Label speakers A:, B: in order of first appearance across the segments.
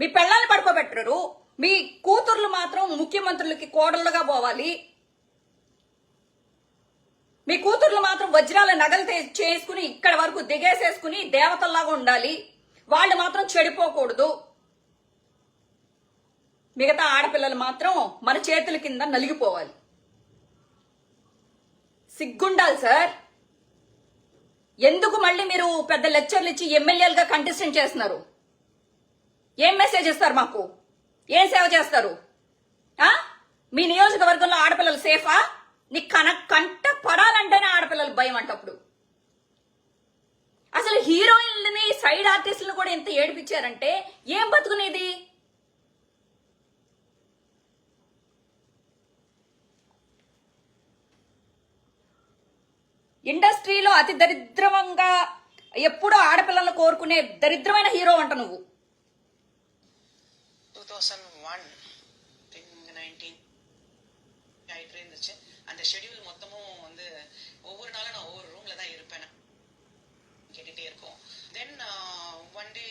A: మీ పెళ్ళాన్ని పడుకోబెట్టరు. మీ కూతుర్లు మాత్రం ముఖ్యమంత్రులకి కోడళ్ళుగా పోవాలి. మీ కూతుర్లు మాత్రం వజ్రాల నగలు చేసుకుని ఇక్కడ వరకు దిగేసేసుకుని దేవతల్లాగా ఉండాలి. వాళ్ళు మాత్రం చెడిపోకూడదు. మిగతా ఆడపిల్లలు మాత్రం మన చేతుల కింద నలిగిపోవాలి. సిగ్గుండాలి సార్. ఎందుకు మళ్ళీ మీరు పెద్ద లెక్చర్లు ఇచ్చి ఎమ్మెల్యేలుగా కంటెస్టెంట్ చేస్తున్నారు? ఏం మెసేజ్ ఇస్తారు మాకు? ఏం సేవ చేస్తారు? మీ నియోజకవర్గంలో ఆడపిల్లలు సేఫా? నీ కన కంట పడాలంటేనే ఆడపిల్లలు భయం అంటప్పుడు. అసలు హీరోయిన్లని సైడ్ ఆర్టిస్టులను కూడా ఎంత ఏడిపించారంటే ఏం బతుకునేది ఇండస్ట్రీలో అతి దరిద్రంగా ఎప్పుడూ ఆడపిల్లలను కోరుకునే దరిద్రమైన హీరో అంట నువ్వు.
B: தௌசண்ட் ஒன் நைன்டீன் ஆகிட்டு இருந்துச்சு அந்த ஷெட்யூல் மொத்தமும் வந்து ஒவ்வொரு நாளும் நான் ஒவ்வொரு ரூம்ல தான் இருப்பேன். கேட்டுட்டே இருக்கும். Then one day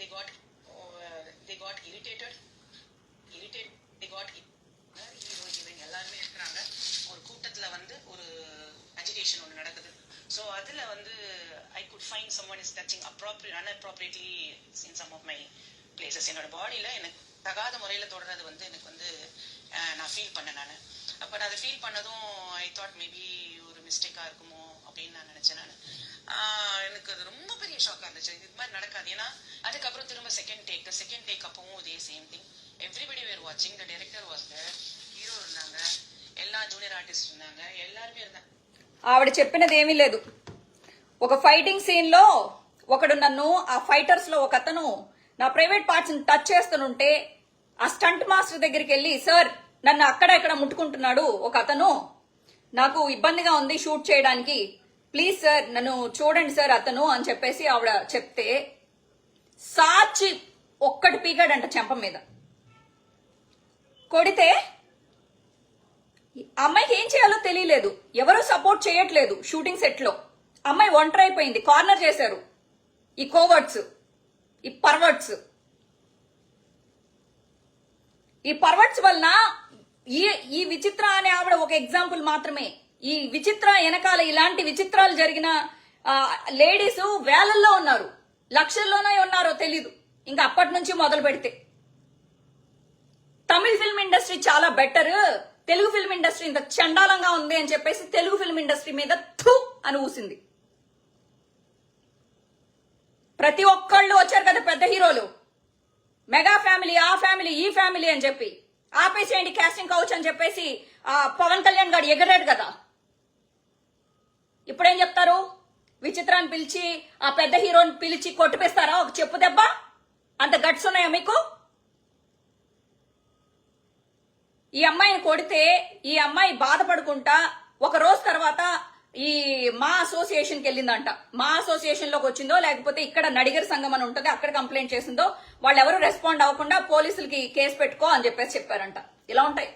B: the god the god irritated irritate the god hero heroine எல்லாருமே இருக்கிறாங்க. ஒரு கூட்டத்தில் வந்து ஒரு அஜிடேஷன் ஒன்று நடக்குது. ஸோ அதில் வந்து I could find someone is touching appropriate inappropriately in some of my places என்னோட பாடியில எனக்கு தகாத முறையில் தொடர்றது வந்து எனக்கு வந்து அஹ், நான் ஃபீல் பண்ணேன் நான் அப்போ நான் அதை ஃபீல் பண்ணதும் ஐ தாட் மேபி ஒரு மிஸ்டேக்காக இருக்குமோ அப்படின்னு நான் நினச்சேன் நான் எனக்கு அது ரொம்ப பெரிய ஷாக்காக இருந்துச்சு இது மாதிரி நடக்காது ஏன்னா அதுக்கப்புறம் திரும்ப செகண்ட் டேக் செகண்ட் டேக் அப்பவும் இதே சேம் திங் எவ்ரிபடி வேர் வாட்சிங் த டைரக்டர் வாஸ் ஹீரோ இருந்தாங்க எல்லா ஜூனியர் ஆர்டிஸ்ட் இருந்தாங்க எல்லாருமே இருந்தாங்க
A: ఆవిడ చెప్పినది ఏమీ లేదు ఒక ఫైటింగ్ సీన్ లో ఒకడు నన్ను ఆ ఫైటర్స్ లో ఒక అతను నా ప్రైవేట్ పార్ట్స్ని టచ్ చేస్తుంటే ఆ స్టంట్ మాస్టర్ దగ్గరికి వెళ్ళి సార్ నన్ను అక్కడ ఇక్కడ ముట్టుకుంటున్నాడు ఒక అతను. నాకు ఇబ్బందిగా ఉంది షూట్ చేయడానికి. ప్లీజ్ సార్ నన్ను చూడండి సార్ అతను అని చెప్పేసి ఆవిడ చెప్తే సాచి ఒక్కటి పీకాడంట చెంప మీద. కొడితే అమ్మాయికి ఏం చేయాలో తెలియలేదు. ఎవరు సపోర్ట్ చేయట్లేదు షూటింగ్ సెట్లో. అమ్మాయి ఒంటరి అయిపోయింది కార్నర్ చేశారు ఈ కోవర్ట్స్. ఈ పర్వర్ట్స్ ఈ పర్వర్ట్స్ వలన ఈ ఈ విచిత్ర అనే ఆవిడ ఒక ఎగ్జాంపుల్ మాత్రమే. ఈ విచిత్ర వెనకాల ఇలాంటి విచిత్రాలు జరిగిన లేడీస్ వేలల్లో ఉన్నారు. లక్షల్లోనే ఉన్నారో తెలీదు. ఇంకా అప్పటి నుంచి మొదలు పెడితే. తమిళ ఫిల్మ్ ఇండస్ట్రీ చాలా బెటర్ తెలుగు ఫిల్మ్ ఇండస్ట్రీ ఇంత చండాలంగా ఉంది అని చెప్పేసి తెలుగు ఫిల్మ్ ఇండస్ట్రీ మీద థూ అని ఊసింది. ప్రతి ఒక్కళ్ళు వచ్చారు కదా పెద్ద హీరోలు. మెగా ఫ్యామిలీ ఆ ఫ్యామిలీ ఈ ఫ్యామిలీ అని చెప్పి. ఆపేసేయండి క్యాస్టింగ్ కౌచ్ అని చెప్పేసి ఆ పవన్ కళ్యాణ్ గారు ఎగరాడు కదా. ఇప్పుడేం చెప్తారు? విచిత్రాన్ని పిలిచి ఆ పెద్ద హీరోని పిలిచి కొట్టిపిస్తారా? ఒక చెప్పు దెబ్బ. అంత గట్స్ ఉన్నాయా మీకు? ఈ అమ్మాయిని కొడితే ఈ అమ్మాయి బాధపడుకుంటా ఒక రోజు తర్వాత ఈ మా అసోసియేషన్కి వెళ్ళిందంట. మా అసోసియేషన్లోకి వచ్చిందో లేకపోతే ఇక్కడ నడిగర్ సంఘం అని ఉంటుంది అక్కడ కంప్లైంట్ చేసిందో వాళ్ళు ఎవరు రెస్పాండ్ అవ్వకుండా పోలీసులకి కేసు పెట్టుకో అని చెప్పేసి చెప్పారంట. ఇలా ఉంటాయి.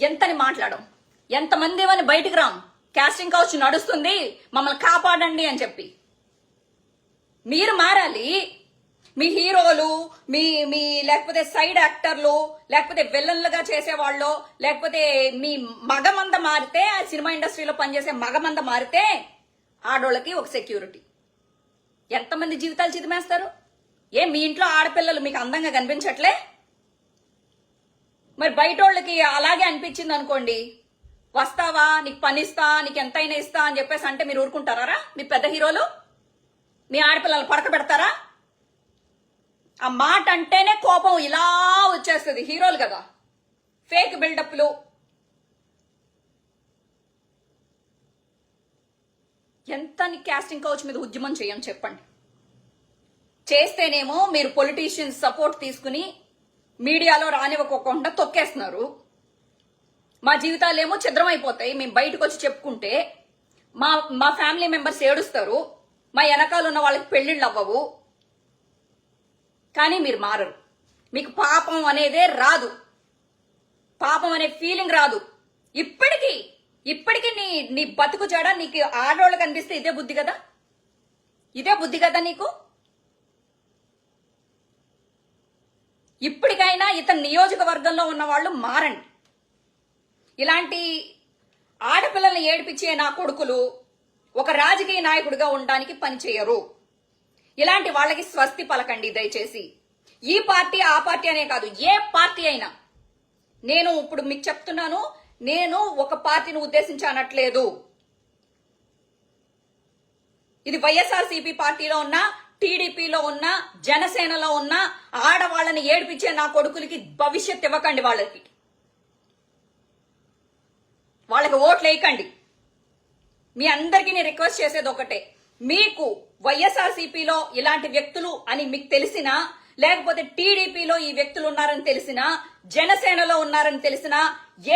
A: ఎంతని మాట్లాడం ఎంతమంది ఏమని బయటికి రాం? కాస్టింగ్ కౌచ్ నడుస్తుంది మమ్మల్ని కాపాడండి అని చెప్పి. మీరు మారాలి మీ హీరోలు మీ మీ లేకపోతే సైడ్ యాక్టర్లు లేకపోతే విలన్లుగా చేసేవాళ్ళు లేకపోతే మీ మగమంద మారితే ఆ సినిమా ఇండస్ట్రీలో పనిచేసే మగమంద మారితే ఆడోళ్ళకి ఒక సెక్యూరిటీ. ఎంతమంది జీవితాలు చిదిమేస్తారు? ఏ మీ ఇంట్లో ఆడపిల్లలు మీకు అందంగా కనిపించట్లే? మరి బయట వాళ్ళకి అలాగే అనిపించింది అనుకోండి వస్తావా నీకు పనిస్తా నీకు ఎంతైనా ఇస్తా అని చెప్పేసి అంటే మీరు ఊరుకుంటారా మీ పెద్ద హీరోలు? మీ ఆడపిల్లలు పడక పెడతారా ఆ మాట అంటేనే కోపం ఇలా వచ్చేస్తుంది. హీరోలు కదా. ఫేక్ బిల్డప్లు. ఎంత క్యాస్టింగ్ కౌచ్ మీద ఉద్యమం చేయని చెప్పండి. చేస్తేనేమో మీరు పొలిటీషియన్స్ సపోర్ట్ తీసుకుని మీడియాలో రానివ్వకోకుండా తొక్కేస్తున్నారు. మా జీవితాలేమో ఛిద్రమైపోతాయి. మేము బయటకు వచ్చి చెప్పుకుంటే మా మా ఫ్యామిలీ మెంబర్స్ ఏడుస్తారు. మా వెనకాల ఉన్న వాళ్ళకి పెళ్ళిళ్ళు అవ్వవు కానీ మీరు మారరు. మీకు పాపం అనేదే రాదు. పాపం అనే ఫీలింగ్ రాదు. ఇప్పటికీ ఇప్పటికీ నీ నీ బతుకు జడ నీకు ఆడవాళ్ళు కనిపిస్తే ఇదే బుద్ధి కదా? ఇదే బుద్ధి కదా నీకు? ఇప్పటికైనా ఇతని నియోజకవర్గంలో ఉన్న వాళ్ళు మారండి. ఇలాంటి ఆడపిల్లల్ని ఏడిపించే నా కొడుకులు ఒక రాజకీయ నాయకుడిగా ఉండడానికి పనిచేయరు. ఇలాంటి వాళ్ళకి స్వస్తి పలకండి దయచేసి. ఈ పార్టీ ఆ పార్టీ అనే కాదు ఏ పార్టీ అయినా. నేను ఇప్పుడు మీకు చెప్తున్నాను నేను ఒక పార్టీని ఉద్దేశించి అనట్లేదు ఇది వైఎస్ఆర్సీపీ పార్టీలో ఉన్న టీడీపీలో ఉన్న జనసేనలో ఉన్న ఆడవాళ్ళని ఏడిపించే నా కొడుకులకి భవిష్యత్ ఇవ్వకండి వాళ్ళకి. వాళ్ళకి ఓట్లు వేయకండి. మీ అందరికీ నేను రిక్వెస్ట్ చేసేది ఒకటే. మీకు వైఎస్ఆర్సీపీలో ఇలాంటి వ్యక్తులు అని మీకు తెలిసినా లేకపోతే టీడీపీలో ఈ వ్యక్తులు ఉన్నారని తెలిసినా జనసేనలో ఉన్నారని తెలిసినా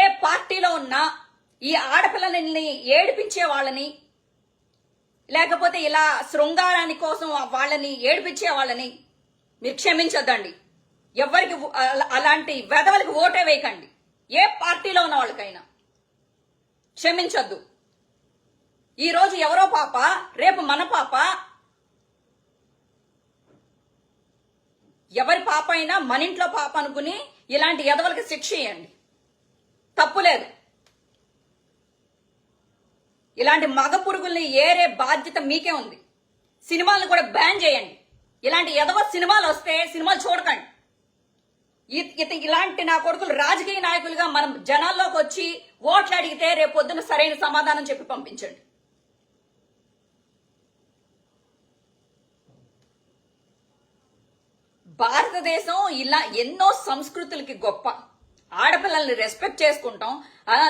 A: ఏ పార్టీలో ఉన్నా ఈ ఆడపిల్లలని ఏడిపించే వాళ్ళని లేకపోతే ఇలా శృంగారాని కోసం వాళ్ళని ఏడిపించే వాళ్ళని మీరు క్షమించొద్దండి. ఎవరికి అలాంటి వెధవలకి ఓటే వేయకండి. ఏ పార్టీలో ఉన్న వాళ్ళకైనా. క్షమించొద్దు. ఈరోజు ఎవరో పాప రేపు మన పాప ఎవరి పాప అయినా మన ఇంట్లో పాప అనుకుని ఇలాంటి ఎదవలకి శిక్ష ఇవ్వండి తప్పులేదు ఇలాంటి మగ పురుగుల్ని ఏరే బాధ్యత మీకే ఉంది. సినిమాలను కూడా బ్యాన్ చేయండి. ఇలాంటి ఎదవ సినిమాలు వస్తే సినిమాలు చూడకండి. ఇ- ఇత ఇలాంటి నా కొడుకులు రాజకీయ నాయకులుగా మనం జనాల్లోకి వచ్చి ఓట్లు అడిగితే రేపొద్దున సరైన సమాధానం చెప్పి పంపించండి. భారతదేశం ఇలా ఎన్నో సంస్కృతులకి గొప్ప. ఆడపిల్లల్ని రెస్పెక్ట్ చేసుకుంటాం.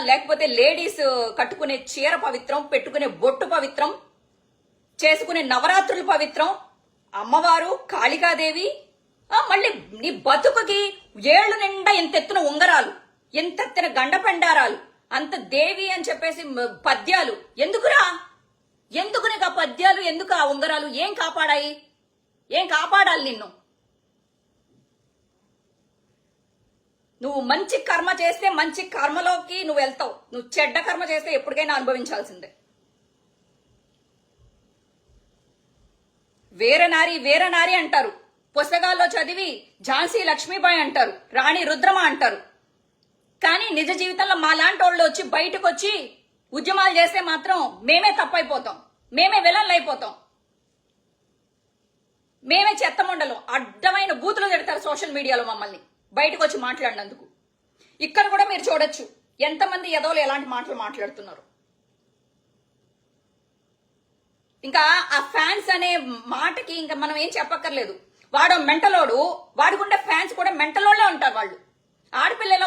A: లేకపోతే లేడీస్ కట్టుకునే చీర పవిత్రం పెట్టుకునే బొట్టు పవిత్రం చేసుకునే నవరాత్రులు పవిత్రం. అమ్మవారు కాళికాదేవి మళ్ళీ నీ బతుకుకి ఏళ్ళు నిండా ఎంతెత్తున ఉంగరాలు ఎంతెత్తిన గండపెండారాలు అంత దేవి అని చెప్పేసి పద్యాలు. ఎందుకురా? ఎందుకు నీకు ఆ పద్యాలు? ఎందుకు ఆ ఉంగరాలు? ఏం కాపాడాయి? ఏం కాపాడాలి నిన్ను? నువ్వు మంచి కర్మ చేస్తే మంచి కర్మలోకి నువ్వు వెళ్తావు. నువ్వు చెడ్డ కర్మ చేస్తే ఎప్పటికైనా అనుభవించాల్సిందే. వీరనారి వీరనారి అంటారు. పుస్తకాల్లో చదివి ఝాన్సీ లక్ష్మీబాయి అంటారు రాణి రుద్రమ అంటారు. కానీ నిజ జీవితంలో మా లాంటి వాళ్ళు వచ్చి బయటకు వచ్చి ఉద్యమాలు చేస్తే మాత్రం మేమే తప్పైపోతాం. మేమే విలన్లు అయిపోతాం మేమే చెత్తమండలం అడ్డమైన బూతులు తిడతారు సోషల్ మీడియాలో మమ్మల్ని. బయటకు వచ్చి మాట్లాడినందుకు. ఇక్కడ కూడా మీరు చూడొచ్చు. ఎంతమంది ఎదోలు ఎలాంటి మాటలు మాట్లాడుతున్నారు. ఇంకా ఆ ఫ్యాన్స్ అనే మాటకి ఇంకా మనం ఏం చెప్పక్కర్లేదు. వాడు మెంటలోడు. వాడుకుండే ఫ్యాన్స్ కూడా మెంటలోడే ఉంటారు వాళ్ళు. ఆడపిల్లలు